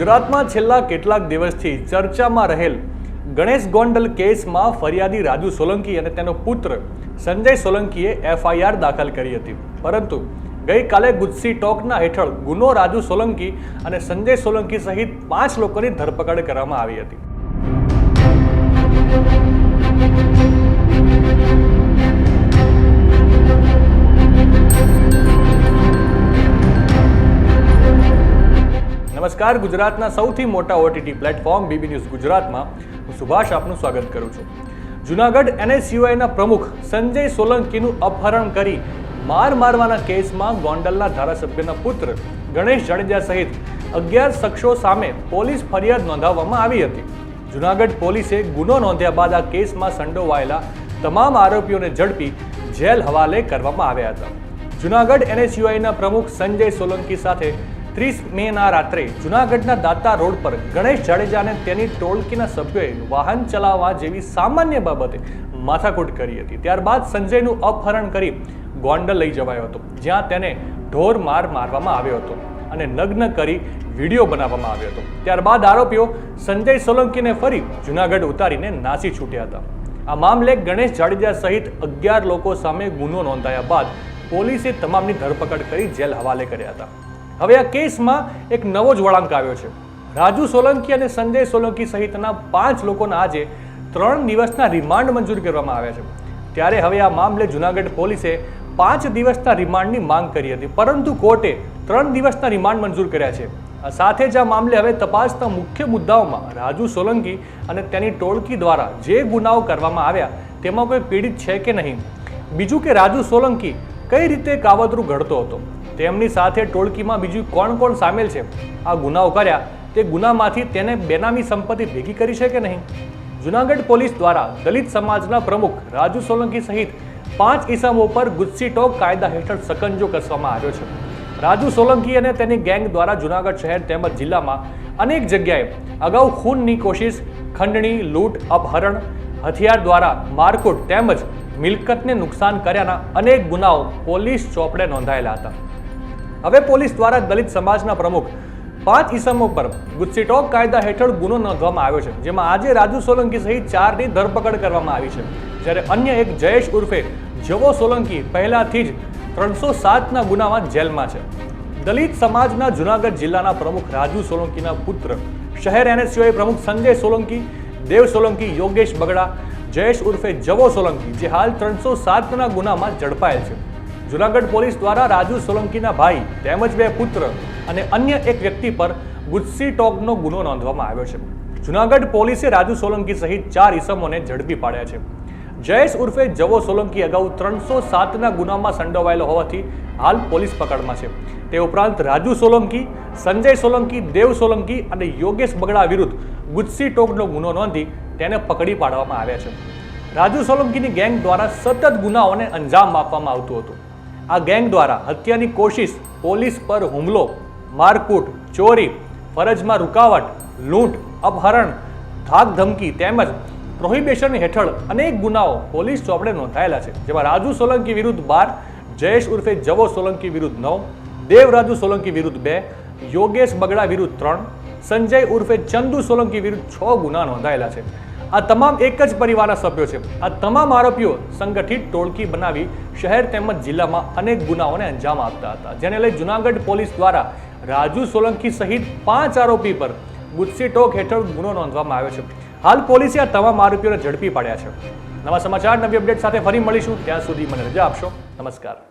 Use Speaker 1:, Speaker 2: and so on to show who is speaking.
Speaker 1: ગુજરાતમાં છેલ્લા કેટલાક દિવસથી ચર્ચામાં રહેલ ગણેશ ગોંડલ કેસમાં ફરિયાદી રાજુ સોલંકી અને તેનો પુત્ર સંજય સોલંકીએ એફઆઈઆર દાખલ કરી હતી. પરંતુ ગઈકાલે ગુજસી ટોકના હેઠળ ગુનો રાજુ સોલંકી અને સંજય સોલંકી સહિત પાંચ લોકોની ધરપકડ કરવામાં આવી હતી. નમસ્કાર. ગુજરાતના સૌથી મોટા ઓટીટી પ્લેટફોર્મ બીબી ન્યૂઝ ગુજરાતમાં હું સુભાષ આપનું સ્વાગત કરું છું. જુનાગઢ એનએસયુઆઈના પ્રમુખ સંજય સોલંકીનું અપહરણ કરી માર મારવાના કેસમાં ગોંડલના ધારાસભ્યના પુત્ર ગણેશ જાડેજા સહિત અગિયાર શખ્સો સામે પોલીસ ફરિયાદ નોંધાવવામાં આવી હતી. જુનાગઢ પોલીસે ગુનો નોંધ્યા બાદ આ કેસમાં સંડોવાયેલા તમામ આરોપીઓને ઝડપી જેલ હવાલે કરવામાં આવ્યા હતા. જુનાગઢ એનએસયુઆઈના પ્રમુખ સંજય સોલંકી સાથે ત્રીસ મેના રાત્રે જુનાગઢના દાતા રોડ પર ગણેશ જાડેજા અને તેની ટોળકીના સભ્યોએ વાહન ચલાવવા જેવી સામાન્ય બાબતે માથાકૂટ કરી હતી. ત્યારબાદ સંજયનું અપહરણ કરી ગોંડલ લઈ જવાયો હતો, જ્યાં તેને ઢોર માર મારવામાં આવ્યો હતો અને નગ્ન કરી વીડિયો બનાવવામાં આવ્યો હતો. ત્યારબાદ આરોપીઓ સંજય સોલંકીને ફરી જુનાગઢ ઉતારીને નાસી છૂટ્યા હતા. આ મામલે ગણેશ જાડેજા સહિત અગિયાર લોકો સામે ગુનો નોંધાયા બાદ પોલીસે તમામની ધરપકડ કરી જેલ હવાલે કર્યા હતા. હવે આ કેસમાં એક નવો જ વળાંક આવ્યો છે. રાજુ સોલંકી અને સંજય સોલંકી સહિતના પાંચ લોકોના આજે ત્રણ દિવસના રિમાન્ડ મંજૂર કરવામાં આવ્યા છે. ત્યારે હવે આ મામલે જુનાગઢ પોલીસે પાંચ દિવસના રિમાન્ડની માંગ કરી હતી, પરંતુ કોર્ટે ત્રણ દિવસના રિમાન્ડ મંજૂર કર્યા છે. સાથે જ આ મામલે હવે તપાસના મુખ્ય મુદ્દાઓમાં રાજુ સોલંકી અને તેની ટોળકી દ્વારા જે ગુનાઓ કરવામાં આવ્યા, તેમાં કોઈ પીડિત છે કે નહીં? બીજું કે રાજુ સોલંકી કઈ રીતે કાવતરું ઘડતો હતો? તેમની સાથે ટોળકીમાં બીજું કોણ કોણ સામેલ છે? આ ગુનાઓ કર્યા, તે ગુનામાંથી તેને બેનામી સંપત્તિ ભેગી કરી છે કે નહીં? જુનાગઢ પોલીસ દ્વારા દલિત સમાજના પ્રમુખ રાજુ સોલંકી સહિત પાંચ ઈસમો પર ગુસ્સી ટોક કાયદા હેઠળ સકંજો કસવામાં આવ્યો છે. રાજુ સોલંકી અને તેની ગેંગ દ્વારા જુનાગઢ શહેર તેમજ જિલ્લામાં અનેક જગ્યાએ અગાઉ ખૂનની કોશિશ, ખંડણી, લૂંટ, અપહરણ, હથિયાર દ્વારા મારકુટ તેમજ મિલકતને નુકસાન કર્યાના અનેક ગુનાઓ પોલીસ ચોપડે નોંધાયેલા હતા. હવે પોલીસ દ્વારા દલિત સમાજના પ્રમુખ પાંચ ઇસમો પર ગુસ્સી ટોક કાયદા હેઠળ ગુનો નોંધવામાં આવ્યો છે, જેમાં આજે રાજુ સોલંકી સહિત ચારની ધરપકડ કરવામાં આવી છે. જ્યારે અન્ય એક જયેશ ઉર્ફે જવો સોલંકી પહેલાથી જ ત્રણસો સાતના ગુનામાં જેલમાં છે. દલિત સમાજના જુનાગઢ જિલ્લાના પ્રમુખ રાજુ સોલંકીના પુત્ર શહેર એનએસયુઆઈ પ્રમુખ સંજય સોલંકી, દેવ સોલંકી, યોગેશ બગડા, જયેશ ઉર્ફે જવો સોલંકી, જે હાલ ત્રણસો સાતના ગુનામાં ઝડપાયેલ છે. જુનાગઢ પોલીસ દ્વારા રાજુ સોલંકીના ભાઈ તેમજ બે પુત્ર અને અન્ય એક વ્યક્તિ પર ગુસ્સી ટોકનો ગુનો નોંધવામાં આવ્યો છે. જુનાગઢ પોલીસે રાજુ સોલંકી સહિત ચાર ઇસમોને ઝડપી પાડ્યા છે. જયેશ ઉર્ફે જવો સોલંકી અગાઉ ત્રણસો સાતના ગુનામાં સંડોવાયેલો હોવાથી હાલ પોલીસ પકડમાં છે. તે ઉપરાંત રાજુ સોલંકી, સંજય સોલંકી, દેવ સોલંકી અને યોગેશ બગડા વિરુદ્ધ ગુસ્સી ટોકનો ગુનો નોંધી તેને પકડી પાડવામાં આવ્યા છે. રાજુ સોલંકીની ગેંગ દ્વારા સતત ગુનાઓને અંજામ આપવામાં આવતું હતું. આ ગેંગ દ્વારા હત્યાની કોશિશ, પોલીસ પર હુમલો, મારકૂટ, ચોરી, ફરજમાં રૂકાવટ, લૂંટ, અપહરણ ધાક ધમકી તેમજ પ્રોહિબિશન હેઠળ અનેક ગુનાઓ પોલીસ ચોપડે નોંધાયેલા છે, જેમાં રાજુ સોલંકી વિરુદ્ધ બાર, જયેશ ઉર્ફે જવો સોલંકી વિરુદ્ધ નવ, દેવરાજુ સોલંકી વિરુદ્ધ બે, યોગેશ બગડા વિરુદ્ધ ત્રણ સંજય ઉર્ફે ચંદુ સોલંકી વિરુદ્ધ છ ગુના નોંધાયેલા છે. આ તમામ એક જ પરિવારના સભ્યો છે. આ તમામ આરોપીઓ સંગઠિત ટોળકી બનાવી શહેર તેમજ જિલ્લામાં અનેક ગુનાઓને અંજામ આપતા હતા. જેને લઈ જુનાગઢ પોલીસ દ્વારા રાજુ સોલંકી સહિત પાંચ આરોપી પર ગુસ્સી ટોક હેઠળ ગુનો નોંધવામાં આવ્યો છે. હાલ પોલીસે આ તમામ આરોપીઓને ઝડપી પાડ્યા છે. નવા સમાચાર, નવી અપડેટ સાથે ફરી મળીશું. ત્યાં સુધી મને રજા આપશો. નમસ્કાર.